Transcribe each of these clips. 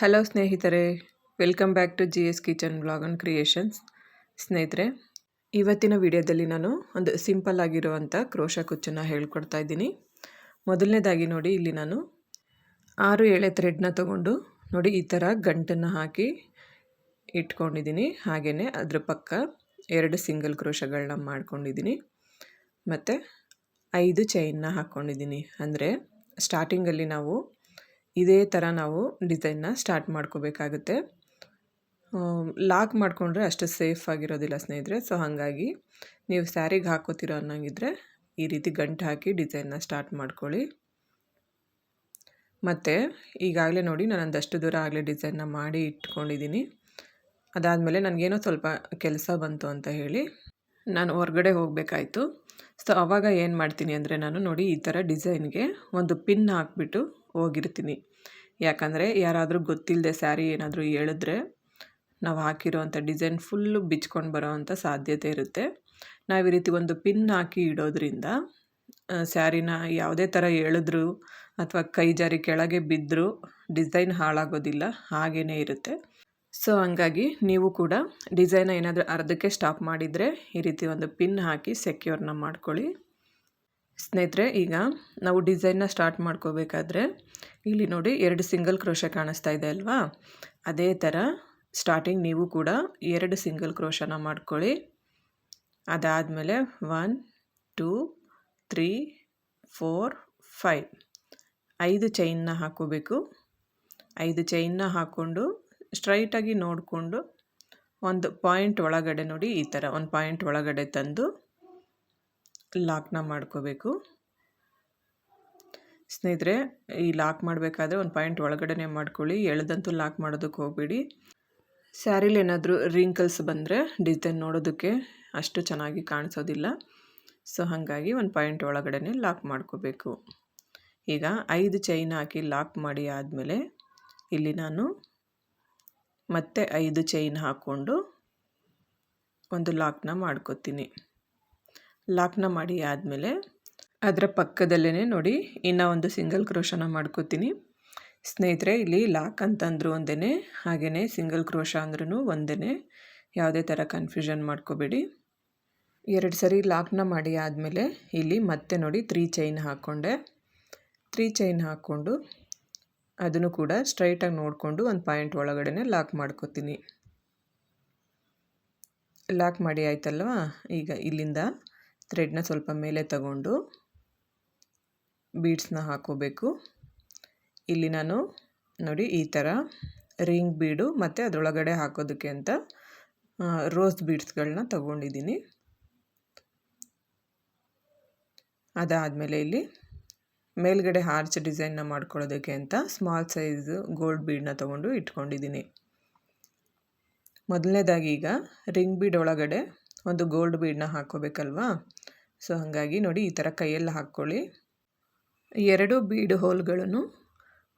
Hello ಸ್ನೇಹಿತರೆ, welcome back to G S kitchen blog and creations. ಸ್ನೇಹಿತರೆ, ಇವತ್ತಿನ ವಿಡಿಯೋದಲ್ಲಿ ನಾನು ಒಂದು ಸಿಂಪಲ್ ಆಗಿರುವಂಥ ಕ್ರೋಶ ಕುಚ್ಚನ್ನು ಹೇಳ್ಕೊಡ್ತಾ ಇದ್ದೀನಿ. ಮೊದಲನೇದಾಗಿ ನೋಡಿ, ಇಲ್ಲಿ ನಾನು ಆರು ಎಳೆ ಥ್ರೆಡ್ನ ತೊಗೊಂಡು ನೋಡಿ, ಈ ಥರ ಗಂಟನ್ನು ಹಾಕಿ ಇಟ್ಕೊಂಡಿದ್ದೀನಿ. ಹಾಗೆಯೇ ಅದ್ರ ಪಕ್ಕ ಎರಡು ಸಿಂಗಲ್ ಕ್ರೋಶಗಳನ್ನ ಮಾಡ್ಕೊಂಡಿದ್ದೀನಿ. ಮತ್ತು ಐದು ಚೈನ್ನ ಹಾಕ್ಕೊಂಡಿದ್ದೀನಿ. ಅಂದರೆ ಸ್ಟಾರ್ಟಿಂಗಲ್ಲಿ ನಾವು ಇದೇ ಥರ ನಾವು ಡಿಸೈನ್ನ ಸ್ಟಾರ್ಟ್ ಮಾಡ್ಕೋಬೇಕಾಗುತ್ತೆ. ಲಾಕ್ ಮಾಡಿಕೊಂಡ್ರೆ ಅಷ್ಟು ಸೇಫ್ ಆಗಿರೋದಿಲ್ಲ ಸ್ನೇಹಿತರೆ. ಸೊ, ಹಾಗಾಗಿ ನೀವು ಸ್ಯಾರಿಗೆ ಹಾಕೋತಿರೋ ಅನ್ನಂಗಿದ್ರೆ ಈ ರೀತಿ ಗಂಟು ಹಾಕಿ ಡಿಸೈನ್ನ ಸ್ಟಾರ್ಟ್ ಮಾಡ್ಕೊಳ್ಳಿ. ಮತ್ತು ಈಗಾಗಲೇ ನೋಡಿ ನಾನು ಒಂದಷ್ಟು ದೂರ ಆಗಲೇ ಡಿಸೈನ್ನ ಮಾಡಿ ಇಟ್ಕೊಂಡಿದ್ದೀನಿ. ಅದಾದಮೇಲೆ ನನಗೇನೋ ಸ್ವಲ್ಪ ಕೆಲಸ ಬಂತು ಅಂತ ಹೇಳಿ ನಾನು ಹೊರಗಡೆ ಹೋಗಬೇಕಾಯ್ತು. ಸೊ ಆವಾಗ ಏನು ಮಾಡ್ತೀನಿ ಅಂದರೆ ನಾನು ನೋಡಿ ಈ ಥರ ಡಿಸೈನ್ಗೆ ಒಂದು ಪಿನ್ ಹಾಕ್ಬಿಟ್ಟು ಹೋಗಿರ್ತೀನಿ. ಯಾಕಂದರೆ ಯಾರಾದರೂ ಗೊತ್ತಿಲ್ಲದೆ ಸ್ಯಾರಿ ಏನಾದರೂ ಹೇಳಿದ್ರೆ ನಾವು ಹಾಕಿರೋವಂಥ ಡಿಸೈನ್ ಫುಲ್ಲು ಬಿಚ್ಕೊಂಡು ಬರೋ ಅಂಥ ಸಾಧ್ಯತೆ ಇರುತ್ತೆ. ನಾವು ಈ ರೀತಿ ಒಂದು ಪಿನ್ ಹಾಕಿ ಇಡೋದ್ರಿಂದ ಸ್ಯಾರಿನ ಯಾವುದೇ ಥರ ಎಳೆದ್ರು ಅಥವಾ ಕೈ ಜಾರಿ ಕೆಳಗೆ ಬಿದ್ದರೂ ಡಿಸೈನ್ ಹಾಳಾಗೋದಿಲ್ಲ ಹಾಗೇ ಇರುತ್ತೆ. ಸೊ, ಹಂಗಾಗಿ ನೀವು ಕೂಡ ಡಿಸೈನ ಏನಾದರೂ ಅರ್ಧಕ್ಕೆ ಸ್ಟಾಪ್ ಮಾಡಿದರೆ ಈ ರೀತಿ ಒಂದು ಪಿನ್ ಹಾಕಿ ಸೆಕ್ಯೂರ್ನ ಮಾಡ್ಕೊಳ್ಳಿ. ಸ್ನೇಹಿತರೆ, ಈಗ ನಾವು ಡಿಸೈನ್ನ ಸ್ಟಾರ್ಟ್ ಮಾಡ್ಕೋಬೇಕಾದ್ರೆ ಇಲ್ಲಿ ನೋಡಿ ಎರಡು ಸಿಂಗಲ್ ಕ್ರೋಶೆ ಕಾಣಿಸ್ತಾ ಇದೆ ಅಲ್ವಾ? ಅದೇ ಥರ ಸ್ಟಾರ್ಟಿಂಗ್ ನೀವು ಕೂಡ ಎರಡು ಸಿಂಗಲ್ ಕ್ರೋಶನ ಮಾಡ್ಕೊಳ್ಳಿ. ಅದಾದಮೇಲೆ one, two, three, four, five. ಐದು ಚೈನ್ನ ಹಾಕೋಬೇಕು ಐದು ಚೈನ್ನ ಹಾಕ್ಕೊಂಡು ಸ್ಟ್ರೈಟಾಗಿ ನೋಡಿಕೊಂಡು ಒಂದು ಪಾಯಿಂಟ್ ಒಳಗಡೆ ನೋಡಿ ಈ ಥರ ಒಂದು ಪಾಯಿಂಟ್ ಒಳಗಡೆ ತಂದು ಲಾಕ್ನ ಮಾಡ್ಕೋಬೇಕು. ಸ್ನೇಹಿತರೆ, ಈ ಲಾಕ್ ಮಾಡಬೇಕಾದ್ರೆ ಒಂದು ಪಾಯಿಂಟ್ ಒಳಗಡೆ ಮಾಡ್ಕೊಳ್ಳಿ. ಎಳೆದಂತೂ ಲಾಕ್ ಮಾಡೋದಕ್ಕೆ ಹೋಗಬೇಡಿ. ಸ್ಯಾರಿಲಿ ಏನಾದರೂ ರಿಂಕಲ್ಸ್ ಬಂದರೆ ಡಿಸೈನ್ ನೋಡೋದಕ್ಕೆ ಅಷ್ಟು ಚೆನ್ನಾಗಿ ಕಾಣಿಸೋದಿಲ್ಲ. ಸೊ, ಹಾಗಾಗಿ ಒಂದು ಪಾಯಿಂಟ್ ಒಳಗಡೆ ಲಾಕ್ ಮಾಡ್ಕೋಬೇಕು. ಈಗ ಐದು ಚೈನ್ ಹಾಕಿ ಲಾಕ್ ಮಾಡಿ ಆದಮೇಲೆ ಇಲ್ಲಿ ನಾನು ಮತ್ತೆ ಐದು ಚೈನ್ ಹಾಕ್ಕೊಂಡು ಒಂದು ಲಾಕ್ನ ಮಾಡ್ಕೋತೀನಿ. ಲಾಕ್ನ ಮಾಡಿ ಆದಮೇಲೆ ಅದರ ಪಕ್ಕದಲ್ಲೇ ನೋಡಿ, ಇನ್ನೂ ಒಂದು ಸಿಂಗಲ್ ಕ್ರೋಶನ ಮಾಡ್ಕೋತೀನಿ. ಸ್ನೇಹಿತರೆ, ಇಲ್ಲಿ ಲಾಕ್ ಅಂತಂದ್ರು ಒಂದೇ ಹಾಗೆಯೇ ಸಿಂಗಲ್ ಕ್ರೋಶ ಅಂದ್ರೂ ಒಂದೇ ಯಾವುದೇ ಥರ ಕನ್ಫ್ಯೂಷನ್ ಮಾಡ್ಕೋಬೇಡಿ. ಎರಡು ಸರಿ ಲಾಕ್ನ ಮಾಡಿ ಆದಮೇಲೆ ಇಲ್ಲಿ ಮತ್ತೆ ನೋಡಿ ತ್ರೀ ಚೈನ್ ಹಾಕ್ಕೊಂಡೆ ತ್ರೀ ಚೈನ್ ಹಾಕ್ಕೊಂಡು ಅದನ್ನು ಕೂಡ ಸ್ಟ್ರೈಟಾಗಿ ನೋಡಿಕೊಂಡು ಒಂದು ಪಾಯಿಂಟ್ ಒಳಗಡೆ ಲಾಕ್ ಮಾಡ್ಕೋತೀನಿ. ಲಾಕ್ ಮಾಡಿ ಆಯ್ತಲ್ವಾ? ಈಗ ಇಲ್ಲಿಂದ ಥ್ರೆಡ್ನ ಸ್ವಲ್ಪ ಮೇಲೆ ತಗೊಂಡು ಬೀಡ್ಸ್ನ ಹಾಕೋಬೇಕು. ಇಲ್ಲಿ ನಾನು ನೋಡಿ ಈ ಥರ ರಿಂಗ್ ಬೀಡು ಮತ್ತು ಅದರೊಳಗಡೆ ಹಾಕೋದಕ್ಕೆ ಅಂತ ರೋಸ್ ಬೀಡ್ಸ್ಗಳನ್ನ ತಗೊಂಡಿದ್ದೀನಿ. ಅದಾದಮೇಲೆ ಇಲ್ಲಿ ಮೇಲ್ಗಡೆ ಹಾರ್ಚ್ ಡಿಸೈನ್ನ ಮಾಡ್ಕೊಳ್ಳೋದಕ್ಕೆ ಅಂತ ಸ್ಮಾಲ್ ಸೈಜ್ ಗೋಲ್ಡ್ ಬೀಡನ್ನ ತೊಗೊಂಡು ಇಟ್ಕೊಂಡಿದ್ದೀನಿ. ಮೊದಲನೇದಾಗಿ ಈಗ ರಿಂಗ್ ಬೀಡ್ ಒಳಗಡೆ ಒಂದು ಗೋಲ್ಡ್ ಬೀಡನ್ನ ಹಾಕೋಬೇಕಲ್ವಾ? ಸೊ ಹಾಗಾಗಿ ನೋಡಿ ಈ ಥರ ಕೈಯಲ್ಲಿ ಹಾಕ್ಕೊಳ್ಳಿ. ಎರಡು ಬೀಡ್ ಹೋಲ್ಗಳನ್ನು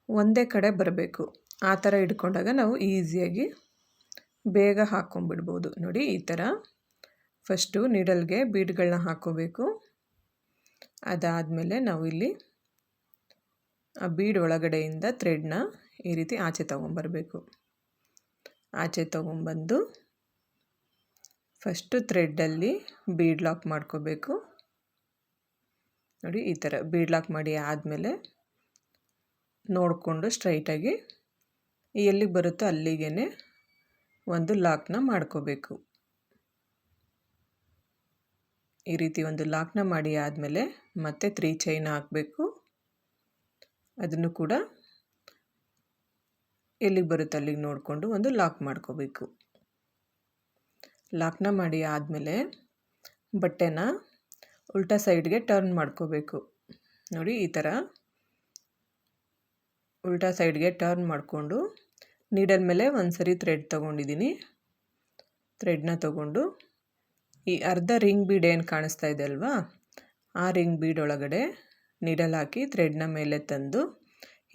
ಒಂದೇ ಕಡೆ ಬರಬೇಕು. ಆ ಥರ ಇಟ್ಕೊಂಡಾಗ ನಾವು ಈಸಿಯಾಗಿ ಬೇಗ ಹಾಕ್ಕೊಂಬಿಡ್ಬೋದು ನೋಡಿ ಈ ಥರ ಫಸ್ಟು ನೀಡಲ್ಗೆ ಬೀಡ್ಗಳನ್ನ ಹಾಕ್ಕೋಬೇಕು ಅದಾದಮೇಲೆ ನಾವು ಇಲ್ಲಿ ಆ ಬೀಡ್ ಒಳಗಡೆಯಿಂದ ಥ್ರೆಡ್ನ ಈ ರೀತಿ ಆಚೆ ತೊಗೊಂಬರಬೇಕು ಆಚೆ ತೊಗೊಂಬಂದು ಫಸ್ಟು ಥ್ರೆಡ್ಡಲ್ಲಿ ಬೀಡ್ ಲಾಕ್ ಮಾಡ್ಕೋಬೇಕು. ನೋಡಿ, ಈ ಥರ ಬೀಡ್ ಲಾಕ್ ಮಾಡಿ ಆದಮೇಲೆ ನೋಡಿಕೊಂಡು ಸ್ಟ್ರೈಟಾಗಿ ಎಲ್ಲಿಗೆ ಬರುತ್ತೋ ಅಲ್ಲಿಗೆ ಒಂದು ಲಾಕ್ನ ಮಾಡ್ಕೋಬೇಕು. ಈ ರೀತಿ ಒಂದು ಲಾಕ್ನ ಮಾಡಿ ಆದಮೇಲೆ ಮತ್ತೆ ತ್ರೀ ಚೈನ್ ಹಾಕಬೇಕು. ಅದನ್ನು ಕೂಡ ಎಲ್ಲಿಗೆ ಬರುತ್ತೆ ಅಲ್ಲಿಗೆ ನೋಡಿಕೊಂಡು ಒಂದು ಲಾಕ್ ಮಾಡ್ಕೋಬೇಕು. ಲಾಕ್ನ ಮಾಡಿ ಆದಮೇಲೆ ಬಟ್ಟೆನ ಉಲ್ಟಾ ಸೈಡ್ಗೆ ಟರ್ನ್ ಮಾಡ್ಕೋಬೇಕು. ನೋಡಿ, ಈ ಥರ ಉಲ್ಟಾ ಸೈಡ್ಗೆ ಟರ್ನ್ ಮಾಡಿಕೊಂಡು ನೀಡಲ್ ಮೇಲೆ ಒಂದು ಸರಿ ಥ್ರೆಡ್ ತೊಗೊಂಡಿದ್ದೀನಿ. ಥ್ರೆಡ್ನ ತೊಗೊಂಡು ಈ ಅರ್ಧ ರಿಂಗ್ ಬೀಡ್ ಏನು ಕಾಣಿಸ್ತಾ ಇದೆ ಅಲ್ವಾ? ಆ ರಿಂಗ್ ಬೀಡ್ ಒಳಗಡೆ ನೀಡಲ್ ಹಾಕಿ ಥ್ರೆಡ್ನ ಮೇಲೆ ತಂದು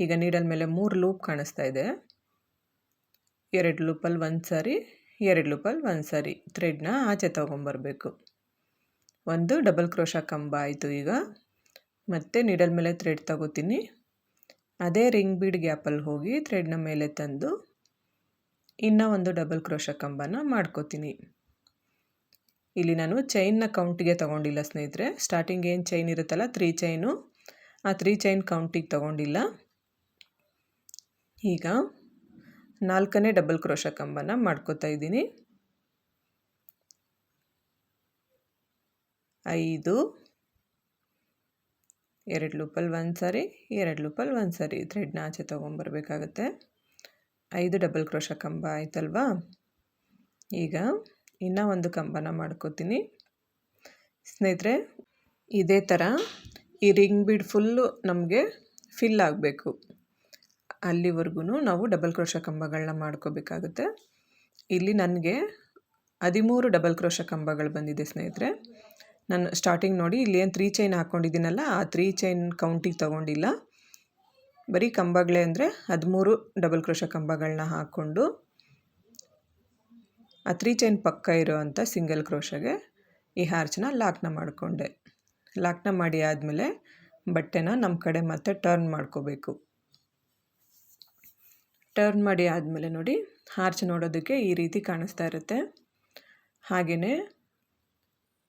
ಈಗ ನೀಡಲ್ ಮೇಲೆ ಮೂರು ಲೂಪ್ ಕಾಣಿಸ್ತಾ ಇದೆ. ಎರಡು ಲೂಪಲ್ಲಿ ಒಂದು ಸಾರಿ ಎರಡು ಲೂಪಲ್ಲಿ ಒಂದು ಸಾರಿ ಥ್ರೆಡ್ನ ಆಚೆ ತೊಗೊಂಬರ್ಬೇಕು. ಒಂದು ಡಬಲ್ ಕ್ರೋಶ ಕಂಬ ಆಯಿತು ಈಗ. ಮತ್ತು ನಿಡಲ್ ಮೇಲೆ ಥ್ರೆಡ್ ತಗೋತೀನಿ. ಅದೇ ರಿಂಗ್ ಬೀಡ್ ಗ್ಯಾಪಲ್ಲಿ ಹೋಗಿ ಥ್ರೆಡ್ನ ಮೇಲೆ ತಂದು ಇನ್ನೂ ಒಂದು ಡಬಲ್ ಕ್ರೋಶ ಕಂಬನ ಮಾಡ್ಕೋತೀನಿ. ಇಲ್ಲಿ ನಾನು ಚೈನ್ನ ಕೌಂಟಿಗೆ ತೊಗೊಂಡಿಲ್ಲ ಸ್ನೇಹಿತರೆ. ಸ್ಟಾರ್ಟಿಂಗ್ ಏನು ಚೈನ್ ಇರುತ್ತಲ್ಲ ತ್ರೀ ಚೈನು ಆ ತ್ರೀ ಚೈನ್ ಕೌಂಟಿಗೆ ತೊಗೊಂಡಿಲ್ಲ. ಈಗ ನಾಲ್ಕನೇ ಡಬಲ್ ಕ್ರೋಶ ಕಂಬನ ಮಾಡ್ಕೋತಾ ಇದ್ದೀನಿ. ಐದು, ಎರಡು ಲೂಪಲ್ಲಿ ಒಂದು ಸಾರಿ, ಎರಡು ಲೂಪಲ್ಲಿ ಒಂದು ಸಾರಿ. ಥ್ರೆಡ್ನ ಆಚೆ ತೊಗೊಂಬರ್ಬೇಕಾಗತ್ತೆ. ಐದು ಡಬಲ್ ಕ್ರೋಶ ಕಂಬ ಆಯ್ತಲ್ವಾ? ಈಗ ಇನ್ನೂ ಒಂದು ಕಂಬನ ಮಾಡ್ಕೋತೀನಿ. ಸ್ನೇಹಿತರೆ, ಇದೇ ಥರ ಈ ರಿಂಗ್ ಬಿಡ್ ಫುಲ್ಲು ನಮಗೆ ಫಿಲ್ ಆಗಬೇಕು. ಅಲ್ಲಿವರೆಗೂ ನಾವು ಡಬಲ್ ಕ್ರೋಶ ಕಂಬಗಳನ್ನ ಮಾಡ್ಕೋಬೇಕಾಗುತ್ತೆ. ಇಲ್ಲಿ ನನಗೆ ಹದಿಮೂರು ಡಬಲ್ ಕ್ರೋಶ ಕಂಬಗಳು ಬಂದಿದೆ ಸ್ನೇಹಿತರೆ. ನಾನು ಸ್ಟಾರ್ಟಿಂಗ್ ನೋಡಿ ಇಲ್ಲಿ ಏನು ತ್ರೀ ಚೈನ್ ಹಾಕ್ಕೊಂಡಿದ್ದೀನಲ್ಲ ಆ ತ್ರೀ ಚೈನ್ ಕೌಂಟಿಗೆ ತೊಗೊಂಡಿಲ್ಲ. ಬರೀ ಕಂಬಗಳೇ ಅಂದರೆ ಹದಿಮೂರು ಡಬಲ್ ಕ್ರೋಶ ಕಂಬಗಳನ್ನ ಹಾಕ್ಕೊಂಡು, ಆ ತ್ರೀ ಚೈನ್ ಪಕ್ಕ ಇರೋವಂಥ ಸಿಂಗಲ್ ಕ್ರೋಶಗೆ ಈ ಹಾರ್ಚನ್ನ ಲಾಕ್ನ ಮಾಡಿಕೊಂಡೆ. ಲಾಕ್ನ ಮಾಡಿ ಆದಮೇಲೆ ಬಟ್ಟೆನ ನಮ್ಮ ಕಡೆ ಮತ್ತೆ ಟರ್ನ್ ಮಾಡ್ಕೋಬೇಕು. ಟರ್ನ್ ಮಾಡಿ ಆದಮೇಲೆ ನೋಡಿ ಹಾರ್ಚ್ ನೋಡೋದಕ್ಕೆ ಈ ರೀತಿ ಕಾಣಿಸ್ತಾ ಇರುತ್ತೆ. ಹಾಗೆಯೇ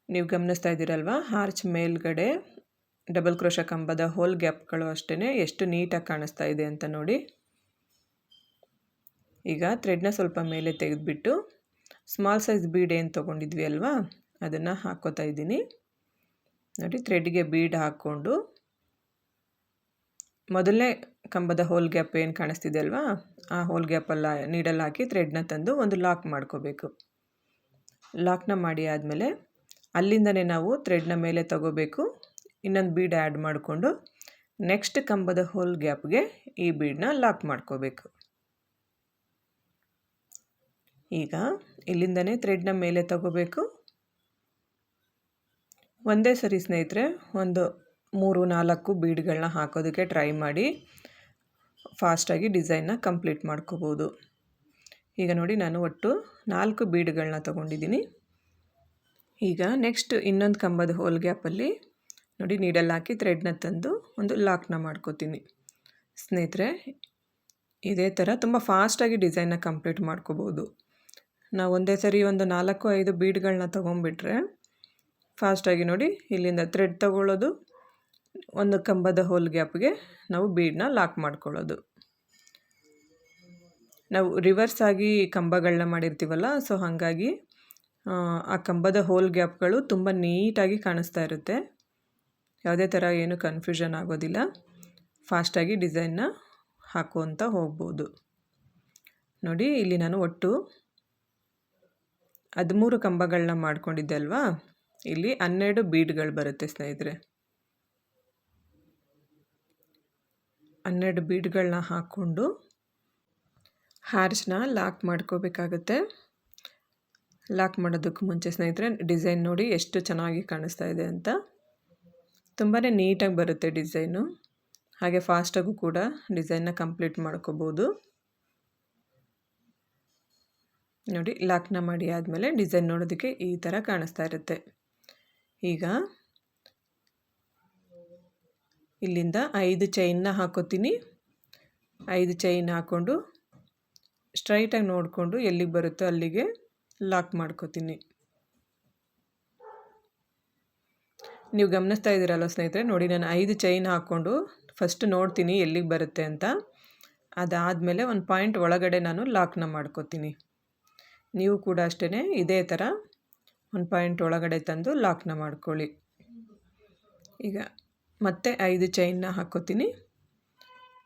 ನೀವು ಗಮನಿಸ್ತಾ ಇದ್ದೀರಲ್ವ ಹಾರ್ಚ್ ಮೇಲ್ಗಡೆ ಡಬಲ್ ಕ್ರೋಶ ಕಂಬದ ಹೋಲ್ ಗ್ಯಾಪ್ಗಳು ಅಷ್ಟೇ ಎಷ್ಟು ನೀಟಾಗಿ ಕಾಣಿಸ್ತಾ ಇದೆ ಅಂತ ನೋಡಿ. ಈಗ ಥ್ರೆಡ್ನ ಸ್ವಲ್ಪ ಮೇಲೆ ತೆಗೆದುಬಿಟ್ಟು ಸ್ಮಾಲ್ ಸೈಜ್ ಬೀಡ್ ಏನು ತೊಗೊಂಡಿದ್ವಿ ಅಲ್ವಾ, ಅದನ್ನು ಹಾಕ್ಕೋತಾ ಇದ್ದೀನಿ. ನೋಡಿ ಥ್ರೆಡ್ಗೆ ಬೀಡ್ ಹಾಕ್ಕೊಂಡು ಮೊದಲನೇ ಕಂಬದ ಹೋಲ್ ಗ್ಯಾಪ್ ಏನು ಕಾಣಿಸ್ತಿದೆ ಅಲ್ವಾ? ಆ ಹೋಲ್ ಗ್ಯಾಪಲ್ಲ ನೀಡಲ್ಲಿ ಹಾಕಿ ಥ್ರೆಡ್ನ ತಂದು ಒಂದು ಲಾಕ್ ಮಾಡ್ಕೋಬೇಕು. ಲಾಕ್ನ ಮಾಡಿ ಆದಮೇಲೆ ಅಲ್ಲಿಂದನೇ ನಾವು ಥ್ರೆಡ್ನ ಮೇಲೆ ತಗೋಬೇಕು. ಇನ್ನೊಂದು ಬೀಡ್ ಆ್ಯಡ್ ಮಾಡಿಕೊಂಡು ನೆಕ್ಸ್ಟ್ ಕಂಬದ ಹೋಲ್ ಗ್ಯಾಪ್ಗೆ ಈ ಬೀಡನ್ನ ಲಾಕ್ ಮಾಡ್ಕೋಬೇಕು. ಈಗ ಇಲ್ಲಿಂದನೇ ಥ್ರೆಡ್ನ ಮೇಲೆ ತಗೋಬೇಕು. ಒಂದೇ ಸರಿ ಸ್ನೇಹಿತರೆ, ಒಂದು ಮೂರು ನಾಲ್ಕು ಬೀಡ್ಗಳನ್ನ ಹಾಕೋದಕ್ಕೆ ಟ್ರೈ ಮಾಡಿ. ಫಾಸ್ಟಾಗಿ ಡಿಸೈನ್ನ ಕಂಪ್ಲೀಟ್ ಮಾಡ್ಕೋಬೋದು. ಈಗ ನೋಡಿ ನಾನು ಒಟ್ಟು ನಾಲ್ಕು ಬೀಡ್ಗಳನ್ನ ತೊಗೊಂಡಿದ್ದೀನಿ. ಈಗ ನೆಕ್ಸ್ಟ್ ಇನ್ನೊಂದು ಕಂಬದ ಹೋಲ್ ಗ್ಯಾಪಲ್ಲಿ ನೋಡಿ ನೀಡಲ್ಲಿ ಹಾಕಿ ಥ್ರೆಡ್ನ ತಂದು ಒಂದು ಲಾಕ್ನ ಮಾಡ್ಕೋತೀನಿ. ಸ್ನೇಹಿತರೆ, ಇದೇ ಥರ ತುಂಬ ಫಾಸ್ಟಾಗಿ ಡಿಸೈನ್ನ ಕಂಪ್ಲೀಟ್ ಮಾಡ್ಕೋಬೋದು. ನಾವು ಒಂದೇ ಸರಿ ಒಂದು ನಾಲ್ಕು, ಐದು ಬೀಡ್ಗಳನ್ನ ತೊಗೊಂಬಿಟ್ರೆ ಫಾಸ್ಟಾಗಿ ನೋಡಿ ಇಲ್ಲಿಂದ ಥ್ರೆಡ್ ತಗೊಳ್ಳೋದು ಒಂದು ಕಂಬದ ಹೋಲ್ ಗ್ಯಾಪ್ಗೆ ನಾವು ಬೀಡನ್ನ ಲಾಕ್ ಮಾಡ್ಕೊಳ್ಳೋದು. ನಾವು ರಿವರ್ಸ್ ಆಗಿ ಕಂಬಗಳನ್ನ ಮಾಡಿರ್ತೀವಲ್ಲ, ಸೊ ಹಾಗಾಗಿ, ಆ ಕಂಬದ ಹೋಲ್ ಗ್ಯಾಪ್ಗಳು ತುಂಬ ನೀಟಾಗಿ ಕಾಣಿಸ್ತಾ ಇರುತ್ತೆ. ಯಾವುದೇ ಥರ ಏನು ಕನ್ಫ್ಯೂಷನ್ ಆಗೋದಿಲ್ಲ. ಫಾಸ್ಟಾಗಿ ಡಿಸೈನ್ನ ಹಾಕುವಂತ ಹೋಗ್ಬೋದು. ನೋಡಿ, ಇಲ್ಲಿ ನಾನು ಒಟ್ಟು ಹದಿಮೂರು ಕಂಬಗಳನ್ನ ಮಾಡ್ಕೊಂಡಿದ್ದೆ ಅಲ್ವಾ? ಇಲ್ಲಿ ಹನ್ನೆರಡು ಬೀಡ್ಗಳು ಬರುತ್ತೆ ಸ್ನೇಹಿತರೆ. ಹನ್ನೆರಡು ಬೀಡ್ಗಳನ್ನ ಹಾಕ್ಕೊಂಡು ಹಾರ್ಸ್ನ ಲಾಕ್ ಮಾಡ್ಕೋಬೇಕಾಗುತ್ತೆ. ಲಾಕ್ ಮಾಡೋದಕ್ಕೆ ಮುಂಚೆ ಸ್ನೇಹಿತರೆ, ಡಿಸೈನ್ ನೋಡಿ ಎಷ್ಟು ಚೆನ್ನಾಗಿ ಕಾಣಿಸ್ತಾ ಇದೆ ಅಂತ. ತುಂಬಾ ನೀಟಾಗಿ ಬರುತ್ತೆ ಡಿಸೈನು. ಹಾಗೆ ಫಾಸ್ಟಾಗೂ ಕೂಡ ಡಿಸೈನ್ನ ಕಂಪ್ಲೀಟ್ ಮಾಡ್ಕೋಬೋದು. ನೋಡಿ, ಲಾಕ್ನ ಮಾಡಿ ಆದಮೇಲೆ ಡಿಸೈನ್ ನೋಡೋದಕ್ಕೆ ಈ ಥರ ಕಾಣಿಸ್ತಾ ಇರುತ್ತೆ. ಈಗ ಇಲ್ಲಿಂದ ಐದು ಚೈನ್ನ ಹಾಕೋತೀನಿ. ಐದು ಚೈನ್ ಹಾಕ್ಕೊಂಡು ಸ್ಟ್ರೈಟಾಗಿ ನೋಡಿಕೊಂಡು ಎಲ್ಲಿಗೆ ಬರುತ್ತೋ ಅಲ್ಲಿಗೆ ಲಾಕ್ ಮಾಡ್ಕೋತೀನಿ. ನೀವು ಗಮನಿಸ್ತಾ ಇದ್ದೀರಲ್ಲ ಸ್ನೇಹಿತರೆ? ನೋಡಿ, ನಾನು ಐದು ಚೈನ್ ಹಾಕ್ಕೊಂಡು ಫಸ್ಟ್ ನೋಡ್ತೀನಿ ಎಲ್ಲಿಗೆ ಬರುತ್ತೆ ಅಂತ. ಅದಾದಮೇಲೆ ಒಂದು ಪಾಯಿಂಟ್ ಒಳಗಡೆ ನಾನು ಲಾಕ್ನ ಮಾಡ್ಕೋತೀನಿ. ನೀವು ಕೂಡ ಅಷ್ಟೇ ಇದೇ ಥರ ಒಂದು ಪಾಯಿಂಟ್ ಒಳಗಡೆ ತಂದು ಲಾಕ್ನ ಮಾಡ್ಕೊಳ್ಳಿ. ಈಗ ಮತ್ತೆ ಐದು ಚೈನ್ನ ಹಾಕ್ಕೋತೀನಿ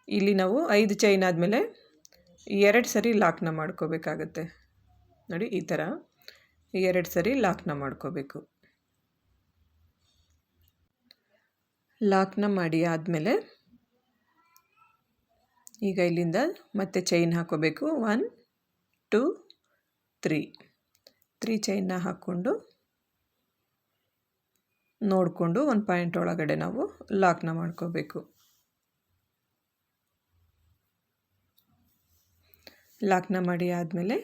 ಇಲ್ಲಿ ನಾವು ಐದು ಚೈನ್ ಆದಮೇಲೆ ಎರಡು ಸರಿ ಲಾಕ್ನ ಮಾಡ್ಕೋಬೇಕಾಗತ್ತೆ. ನೋಡಿ, ಈ ಥರ ಎರಡು ಸರಿ ಲಾಕ್ನ ಮಾಡ್ಕೋಬೇಕು. ಲಾಕ್ನ ಮಾಡಿ ಆದಮೇಲೆ ಈಗ ಇಲ್ಲಿಂದ ಮತ್ತೆ ಚೈನ್ ಹಾಕೋಬೇಕು. ಒನ್ ಟೂ ತ್ರೀ ತ್ರೀ ಚೈನ್ನ ಹಾಕ್ಕೊಂಡು ನೋಡಿಕೊಂಡು ಒಂದು ಪಾಯಿಂಟ್ ಒಳಗಡೆ ನಾವು ಲಾಕ್ನ ಮಾಡ್ಕೋಬೇಕು. ಲಾಕ್ನ ಮಾಡಿ ಆದಮೇಲೆ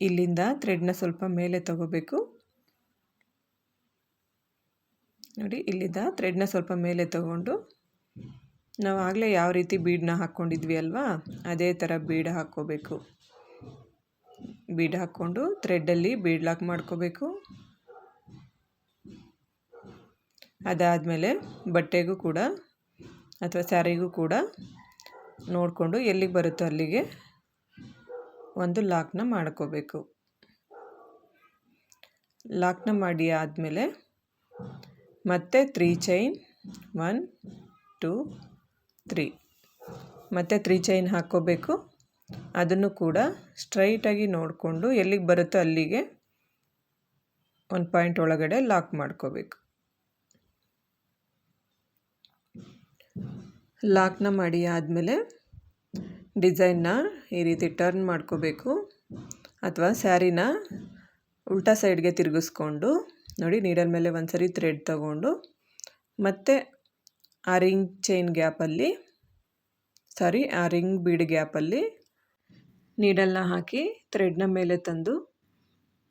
ಇಲ್ಲಿಂದ ಥ್ರೆಡ್ನ ಸ್ವಲ್ಪ ಮೇಲೆ ತಗೋಬೇಕು. ನೋಡಿ, ಇಲ್ಲಿಂದ ಥ್ರೆಡ್ನ ಸ್ವಲ್ಪ ಮೇಲೆ ತಗೊಂಡು ನಾವು ಆಗಲೇ ಯಾವ ರೀತಿ ಬೀಡನ್ನ ಹಾಕ್ಕೊಂಡಿದ್ವಿ ಅಲ್ವಾ? ಅದೇ ಥರ ಬೀಡ್ ಹಾಕ್ಕೋಬೇಕು. ಬೀಡ್ ಹಾಕ್ಕೊಂಡು ಥ್ರೆಡ್ಡಲ್ಲಿ ಬೀಡ್ ಲಾಕ್ ಮಾಡ್ಕೋಬೇಕು. ಅದಾದಮೇಲೆ ಬಟ್ಟೆಗೂ ಕೂಡ ಅಥವಾ ಸ್ಯಾರಿಗೂ ಕೂಡ ನೋಡಿಕೊಂಡು ಎಲ್ಲಿಗೆ ಬರುತ್ತೋ ಅಲ್ಲಿಗೆ ಒಂದು ಲಾಕ್ನ ಮಾಡ್ಕೋಬೇಕು. ಲಾಕ್ನ ಮಾಡಿ ಆದಮೇಲೆ ಮತ್ತೆ three chain one two three ಮತ್ತು ತ್ರೀ ಚೈನ್ ಹಾಕ್ಕೋಬೇಕು. ಅದನ್ನು ಕೂಡ ಸ್ಟ್ರೈಟಾಗಿ ನೋಡಿಕೊಂಡು ಎಲ್ಲಿಗೆ ಬರುತ್ತೋ ಅಲ್ಲಿಗೆ ಒಂದು ಪಾಯಿಂಟ್ ಒಳಗಡೆ ಲಾಕ್ ಮಾಡ್ಕೋಬೇಕು. ಲಾಕ್ನ ಮಾಡಿ ಆದಮೇಲೆ ಡಿಸೈನ್ನ ಈ ರೀತಿ ಟರ್ನ್ ಮಾಡ್ಕೋಬೇಕು. ಅಥವಾ ಸ್ಯಾರಿನ ಉಲ್ಟಾ ಸೈಡ್ಗೆ ತಿರುಗಿಸ್ಕೊಂಡು, ನೋಡಿ ನೀಡಲ್ ಮೇಲೆ ಒಂದು ಸರಿ ಥ್ರೆಡ್ ತಗೊಂಡು, ಮತ್ತು ಆ ರಿಂಗ್ ಚೈನ್ ಗ್ಯಾಪಲ್ಲಿ ಸಾರಿ ಆ ರಿಂಗ್ ಬೀಡ್ ಗ್ಯಾಪಲ್ಲಿ ನೀಡಲ್ನ ಹಾಕಿ ಥ್ರೆಡ್ನ ಮೇಲೆ ತಂದು,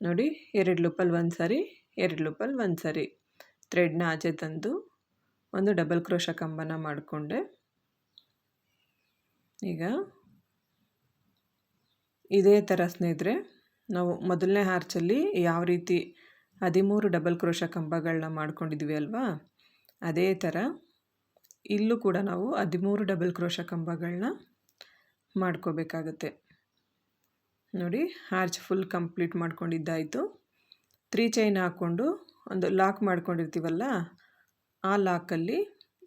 ನೋಡಿ ಎರಡು ಲೂಪಲ್ಲಿ ಒಂದು ಸಾರಿ ಎರಡು ಲೂಪಲ್ಲಿ ಒಂದು ಸಾರಿ ಥ್ರೆಡ್ನ ಆಚೆ ತಂದು ಒಂದು ಡಬಲ್ ಕ್ರೋಶ ಕಂಬನ ಮಾಡಿಕೊಂಡೆ. ಈಗ ಇದೇ ಥರ ಸ್ನೇಹಿತರೆ, ನಾವು ಮೊದಲನೇ ಹಾರ್ಚಲ್ಲಿ ಯಾವ ರೀತಿ ಹದಿಮೂರು ಡಬಲ್ ಕ್ರೋಶ ಕಂಬಗಳನ್ನ ಮಾಡ್ಕೊಂಡಿದ್ವಿ ಅಲ್ವಾ? ಅದೇ ಥರ ಇಲ್ಲೂ ಕೂಡ ನಾವು ಹದಿಮೂರು ಡಬಲ್ ಕ್ರೋಶ ಕಂಬಗಳನ್ನ ಮಾಡ್ಕೋಬೇಕಾಗತ್ತೆ. ನೋಡಿ, ಹಾರ್ಚ್ ಫುಲ್ ಕಂಪ್ಲೀಟ್ ಮಾಡ್ಕೊಂಡಿದ್ದಾಯಿತು. ತ್ರೀ ಚೈನ್ ಹಾಕ್ಕೊಂಡು ಒಂದು ಲಾಕ್ ಮಾಡ್ಕೊಂಡಿರ್ತೀವಲ್ಲ, ಆ ಲಾಕಲ್ಲಿ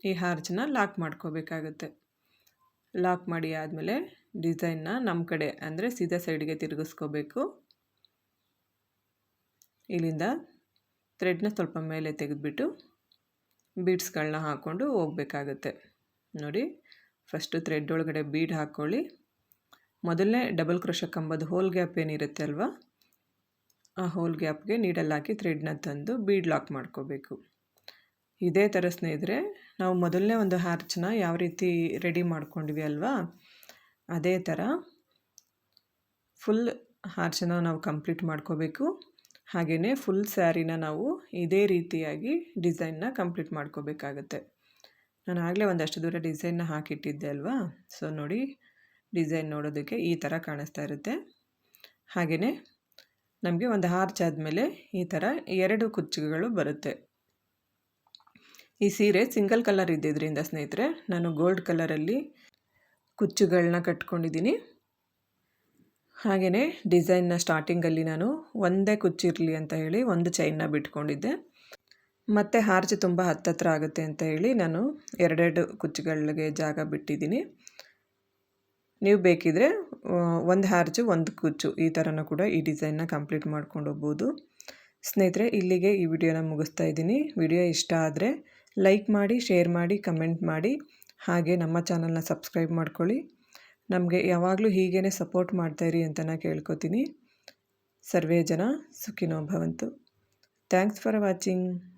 ಈ ಹಾರ್ಚನ್ನ ಲಾಕ್ ಮಾಡ್ಕೋಬೇಕಾಗತ್ತೆ. ಲಾಕ್ ಮಾಡಿ ಆದಮೇಲೆ ಡಿಸೈನ್ನ ನಮ್ಮ ಕಡೆ ಅಂದರೆ ಸೀದಾ ಸೈಡ್ಗೆ ತಿರುಗಿಸ್ಕೋಬೇಕು. ಇಲ್ಲಿಂದ ಥ್ರೆಡ್ನ ಸ್ವಲ್ಪ ಮೇಲೆ ತೆಗೆದುಬಿಟ್ಟು ಬೀಡ್ಸ್ಗಳನ್ನ ಹಾಕ್ಕೊಂಡು ಹೋಗಬೇಕಾಗತ್ತೆ. ನೋಡಿ ಫಸ್ಟು ಥ್ರೆಡ್ ಒಳಗಡೆ ಬೀಡ್ ಹಾಕ್ಕೊಳ್ಳಿ ಮೊದಲನೇ ಡಬಲ್ ಕ್ರೋಶ ಕಂಬದ ಹೋಲ್ ಗ್ಯಾಪ್ ಏನಿರುತ್ತೆ ಅಲ್ವಾ? ಆ ಹೋಲ್ ಗ್ಯಾಪ್ಗೆ ನೀಡಲ್ಲಾಕಿ ಥ್ರೆಡ್ನ ತಂದು ಬೀಡ್ ಲಾಕ್ ಮಾಡ್ಕೋಬೇಕು. ಇದೇ ಥರ ಸ್ನೇಹಿತರೆ, ನಾವು ಮೊದಲನೇ ಒಂದು ಹಾರ್ಚನ್ನ ಯಾವ ರೀತಿ ರೆಡಿ ಮಾಡ್ಕೊಂಡ್ವಿ ಅಲ್ವಾ? ಅದೇ ಥರ ಫುಲ್ ಹಾರ್ಚನ್ನ ನಾವು ಕಂಪ್ಲೀಟ್ ಮಾಡ್ಕೋಬೇಕು. ಹಾಗೆಯೇ ಫುಲ್ ಸ್ಯಾರಿನ ನಾವು ಇದೇ ರೀತಿಯಾಗಿ ಡಿಸೈನ್ನ ಕಂಪ್ಲೀಟ್ ಮಾಡ್ಕೋಬೇಕಾಗತ್ತೆ. ನಾನು ಆಗಲೇ ಒಂದಷ್ಟು ದೂರ ಡಿಸೈನ್ನ ಹಾಕಿಟ್ಟಿದ್ದೆ ಅಲ್ವಾ? ಸೊ ನೋಡಿ, ಡಿಸೈನ್ ನೋಡೋದಕ್ಕೆ ಈ ಥರ ಕಾಣಿಸ್ತಾ ಇರುತ್ತೆ. ಹಾಗೆಯೇ ನಮಗೆ ಒಂದು ಹಾರ್ಚ್ ಆದಮೇಲೆ ಈ ಥರ ಎರಡು ಕುಚ್ಚುಗಳು ಬರುತ್ತೆ. ಈ ಸೀರೆ ಸಿಂಗಲ್ ಕಲರ್ ಇದ್ದಿದ್ದರಿಂದ ಸ್ನೇಹಿತರೆ, ನಾನು ಗೋಲ್ಡ್ ಕಲರಲ್ಲಿ ಕುಚ್ಚುಗಳನ್ನ ಕಟ್ಕೊಂಡಿದ್ದೀನಿ. ಹಾಗೆಯೇ ಡಿಸೈನ್ನ ಸ್ಟಾರ್ಟಿಂಗಲ್ಲಿ ನಾನು ಒಂದೇ ಕುಚ್ಚಿರಲಿ ಅಂತ ಹೇಳಿ ಒಂದು ಚೈನ್ನ ಬಿಟ್ಕೊಂಡಿದ್ದೆ. ಮತ್ತು ಹಾರ್ಚ್ ತುಂಬ ಹತ್ತತ್ರ ಆಗುತ್ತೆ ಅಂತ ಹೇಳಿ ನಾನು ಎರಡೆರಡು ಕುಚ್ಚುಗಳಿಗೆ ಜಾಗ ಬಿಟ್ಟಿದ್ದೀನಿ. ನೀವು ಬೇಕಿದ್ರೆ ಒಂದು ಹಾರ್ಜು, ಒಂದು ಕುಚ್ಚು ಈ ಥರನೂ ಕೂಡ ಈ ಡಿಸೈನ್ನ ಕಂಪ್ಲೀಟ್ ಮಾಡ್ಕೊಂಡು ಹೋಗ್ಬೋದು. ಸ್ನೇಹಿತರೆ, ಇಲ್ಲಿಗೆ ಈ ವಿಡಿಯೋನ ಮುಗಿಸ್ತಾ ಇದ್ದೀನಿ. ವಿಡಿಯೋ ಇಷ್ಟ ಆದರೆ ಲೈಕ್ ಮಾಡಿ, ಶೇರ್ ಮಾಡಿ, ಕಮೆಂಟ್ ಮಾಡಿ. ಹಾಗೆ ನಮ್ಮ ಚಾನಲ್ನ ಸಬ್ಸ್ಕ್ರೈಬ್ ಮಾಡ್ಕೊಳ್ಳಿ. ನಮಗೆ ಯಾವಾಗಲೂ ಹೀಗೇ ಸಪೋರ್ಟ್ ಮಾಡ್ತಾಯಿರಿ ಅಂತ ನಾನು ಕೇಳ್ಕೊತೀನಿ. ಸರ್ವೇ ಜನ ಸುಖಿನೋ ಭವಂತು. Thanks for watching.